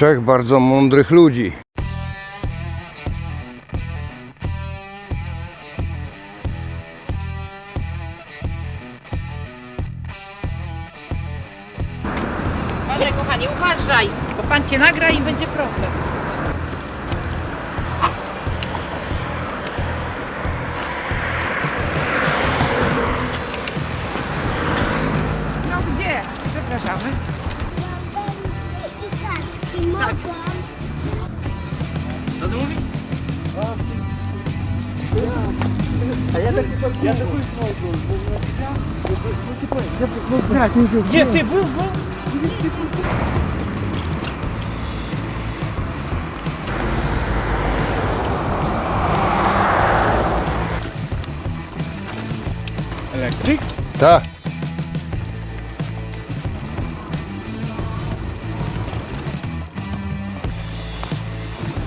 Trzech bardzo mądrych ludzi. Uważaj, kochanie, uważaj, bo pan cię nagra i będzie problem. No gdzie? Przepraszamy. Так. Задумали? А я так, я такой свой. Нет, ты был, был? Електрик? Так.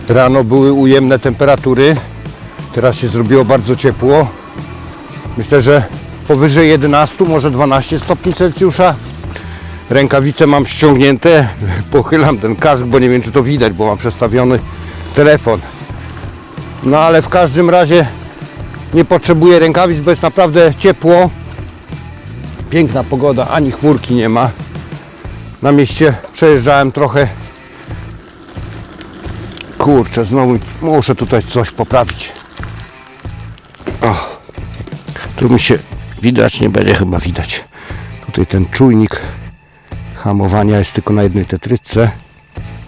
Rano były ujemne temperatury. Teraz się zrobiło bardzo ciepło. Myślę, że powyżej 11, może 12 stopni Celsjusza. Rękawice mam ściągnięte. Pochylam ten kask, bo nie wiem czy to widać, bo mam przestawiony telefon. No ale w każdym razie nie potrzebuję rękawic, bo jest naprawdę ciepło. Piękna pogoda, ani chmurki nie ma. Na mieście przejeżdżałem trochę. Kurczę, znowu muszę tutaj coś poprawić. O, tu mi się widać, nie będzie chyba widać. Tutaj ten czujnik hamowania jest tylko na jednej tetryce.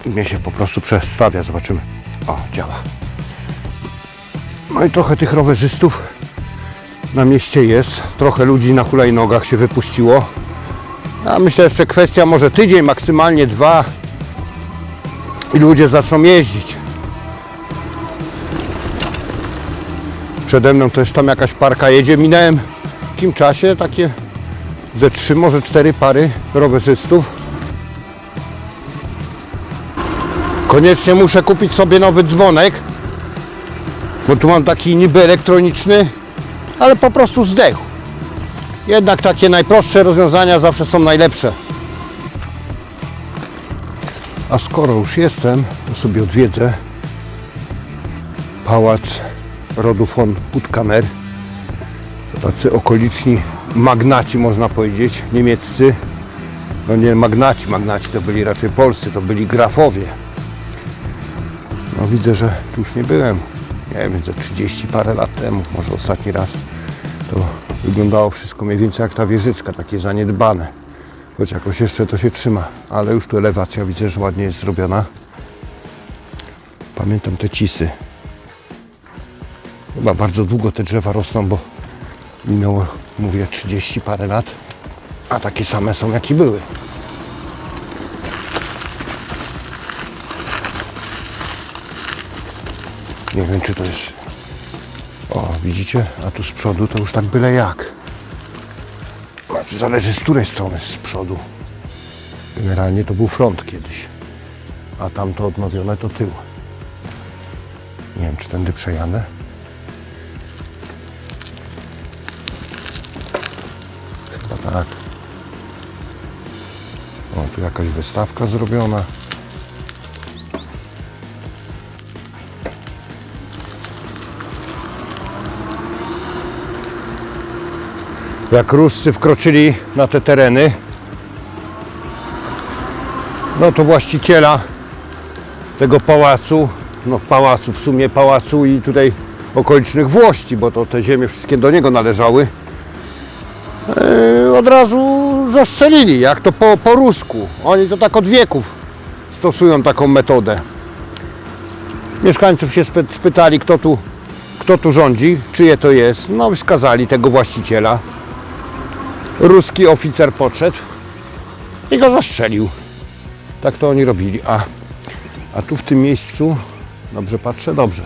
Mnie się po prostu przestawia, zobaczymy. O, działa. No i trochę tych rowerzystów na mieście jest. Trochę ludzi na hulajnogach się wypuściło. A myślę jeszcze kwestia może tydzień, maksymalnie dwa i ludzie zaczną jeździć. Przede mną też tam jakaś parka jedzie. Minąłem w takim czasie takie ze trzy, może cztery pary rowerzystów. Koniecznie muszę kupić sobie nowy dzwonek, bo tu mam taki niby elektroniczny, ale po prostu zdechł. Jednak takie najprostsze rozwiązania zawsze są najlepsze. A skoro już jestem, to sobie odwiedzę pałac rodu von Puttkamer. To tacy okoliczni magnaci, można powiedzieć, niemieccy. No nie magnaci, magnaci to byli raczej polscy, to byli grafowie. No widzę, że tu już nie byłem, nie wiem, ze 30 parę lat temu, może ostatni raz. To wyglądało wszystko mniej więcej jak ta wieżyczka, takie zaniedbane. Choć jakoś jeszcze to się trzyma, ale już tu elewacja widzę, że ładnie jest zrobiona. Pamiętam te cisy. Chyba bardzo długo te drzewa rosną, bo minęło, mówię, 30 parę lat, a takie same są jak i były. Nie wiem, czy to jest... O, widzicie? A tu z przodu to już tak byle jak. Zależy z której strony z przodu. Generalnie to był front kiedyś. A tamto odnowione to tył. Nie wiem, czy tędy przejadę. O, tu jakaś wystawka zrobiona. jak Ruscy wkroczyli na te tereny, no to właściciela tego pałacu, no pałacu, w sumie pałacu i tutaj okolicznych Włości, bo to te ziemie wszystkie do niego należały, yy, od razu zastrzelili, jak to po, po rusku. Oni to tak od wieków stosują taką metodę. Mieszkańców się spy- spytali, kto tu, kto tu rządzi, czyje to jest. No, wskazali tego właściciela ruski oficer podszedł i go zastrzelił. Tak to oni robili. A, a tu w tym miejscu, dobrze patrzę, dobrze.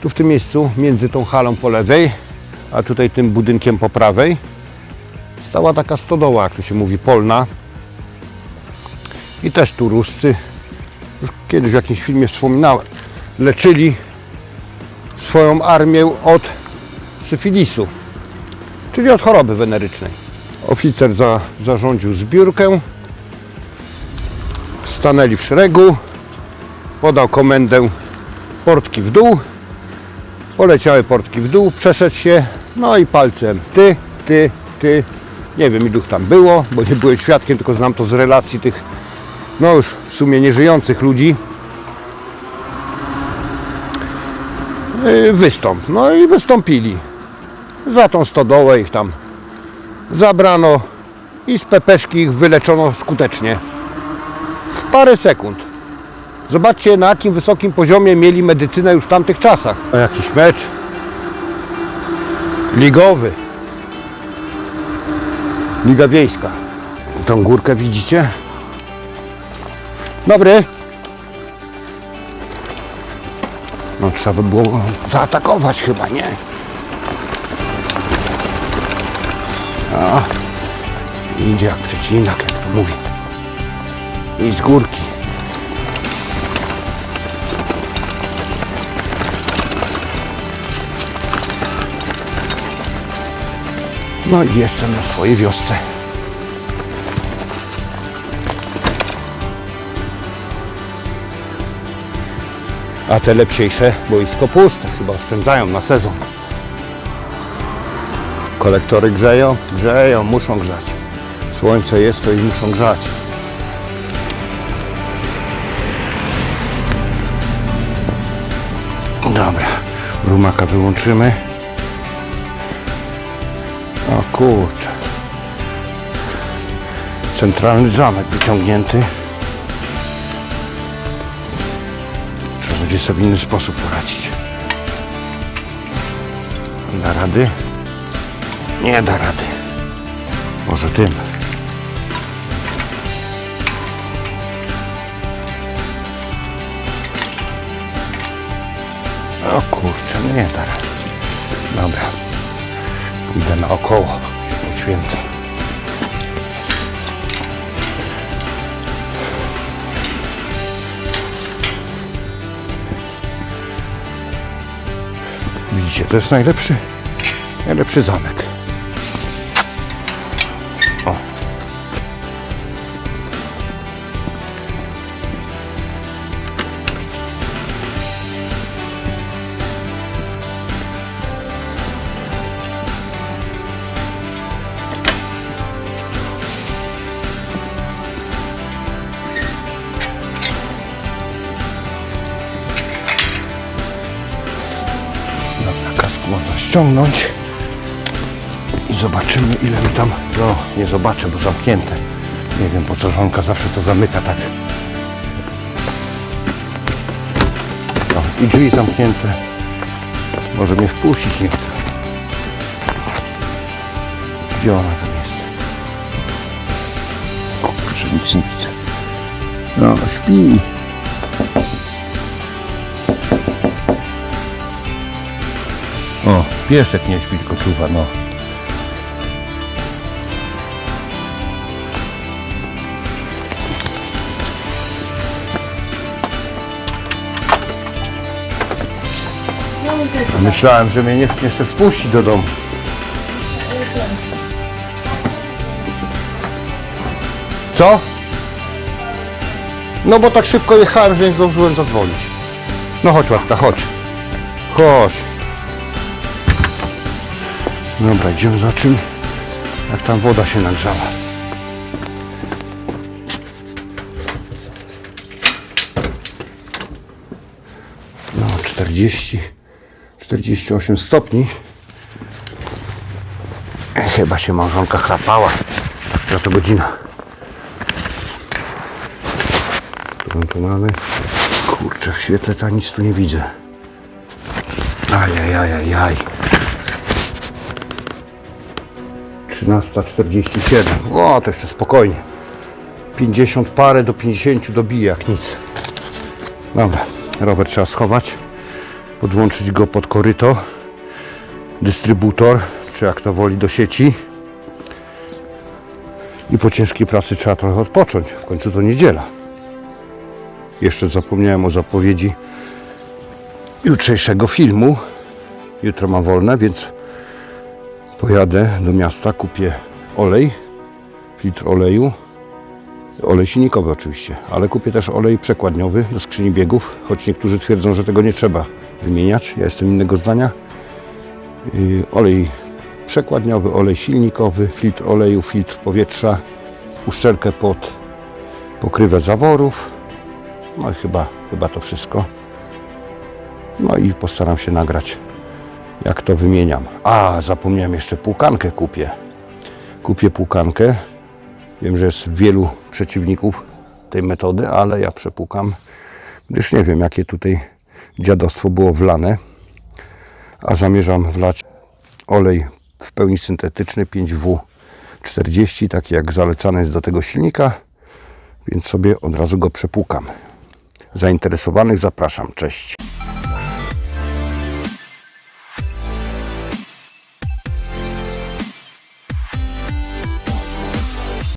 Tu w tym miejscu, między tą halą po lewej, a tutaj tym budynkiem po prawej, stała taka stodoła, jak to się mówi, polna. I też tu ruscy, już kiedyś w jakimś filmie wspominałem, leczyli swoją armię od syfilisu, czyli od choroby wenerycznej. Oficer za, zarządził zbiórkę. Stanęli w szeregu. podał komendę portki w dół. Poleciały portki w dół, przeszedł się, no i palcem ty, ty, ty. Nie wiem ilu tam było, bo nie byłem świadkiem, tylko znam to z relacji tych, no już w sumie nieżyjących ludzi. Yy, Wystąp. No i wystąpili. Za tą stodołę ich tam zabrano i z pepeszki ich wyleczono skutecznie. W parę sekund. Zobaczcie na jakim wysokim poziomie mieli medycynę już w tamtych czasach. Jakiś mecz ligowy. Liga Wiejska. Tą górkę widzicie? Dobry. No trzeba by było zaatakować chyba, nie? A, idzie jak przecinak, jak to mówi. I z górki. No i jestem na swojej wiosce. A te lepsiejsze boisko puste, chyba oszczędzają na sezon. Kolektory grzeją? Grzeją, muszą grzać. Słońce jest, to i muszą grzać. Dobra, rumaka wyłączymy. O kurczę. Centralny zamek wyciągnięty. Trzeba będzie sobie inny sposób poradzić. Da rady? Nie da rady. Może tym. O kurczę, nie da rady. Dobra. Idę naokoło, poświęcę. Widzicie, to jest najlepszy, najlepszy zamek. Kask można ściągnąć i zobaczymy ile mi tam, no nie zobaczę, bo zamknięte. Nie wiem po co żonka zawsze to zamyka tak. O, i drzwi zamknięte. Może mnie wpuścić nie chce. Gdzie ona tam jest? O kurczę, nic nie widzę. No, śpi. Piesek nie śpi, tylko czuwa, no. Myślałem, że mnie nie, nie chce wpuścić do domu. Co? No bo tak szybko jechałem, że nie zdążyłem zadzwonić. No chodź Łatka, chodź. Chodź. Dobra, idziemy za czym? Jak tam woda się nagrzała. No, 40, 48 stopni. E, Chyba się małżonka chrapała. Która to godzina? Którą tu mamy? Kurczę, w świetle to nic tu nie widzę. Ajajajajaj. 13.47. O, to jeszcze spokojnie. 50 parę do 50 dobije jak nic. Dobra, rower trzeba schować. Podłączyć go pod koryto. Dystrybutor, czy jak to woli, do sieci. I po ciężkiej pracy trzeba trochę odpocząć. W końcu to niedziela. Jeszcze zapomniałem o zapowiedzi jutrzejszego filmu. Jutro mam wolne, więc pojadę do miasta, kupię olej, litr oleju Olej silnikowy oczywiście, ale kupię też olej przekładniowy do skrzyni biegów, choć niektórzy twierdzą, że tego nie trzeba wymieniać. Ja jestem innego zdania. Yy, olej przekładniowy, olej silnikowy, filtr oleju, filtr powietrza, uszczelkę pod pokrywę zaworów. No i chyba, chyba to wszystko. No i postaram się nagrać, jak to wymieniam. A, zapomniałem jeszcze płukankę kupię. Kupię płukankę. Wiem, że jest wielu przeciwników tej metody, ale ja przepłukam, gdyż nie wiem, jakie tutaj dziadostwo było wlane. A zamierzam wlać olej w pełni syntetyczny 5W40, taki jak zalecany jest do tego silnika, więc sobie od razu go przepłukam. Zainteresowanych zapraszam. Cześć.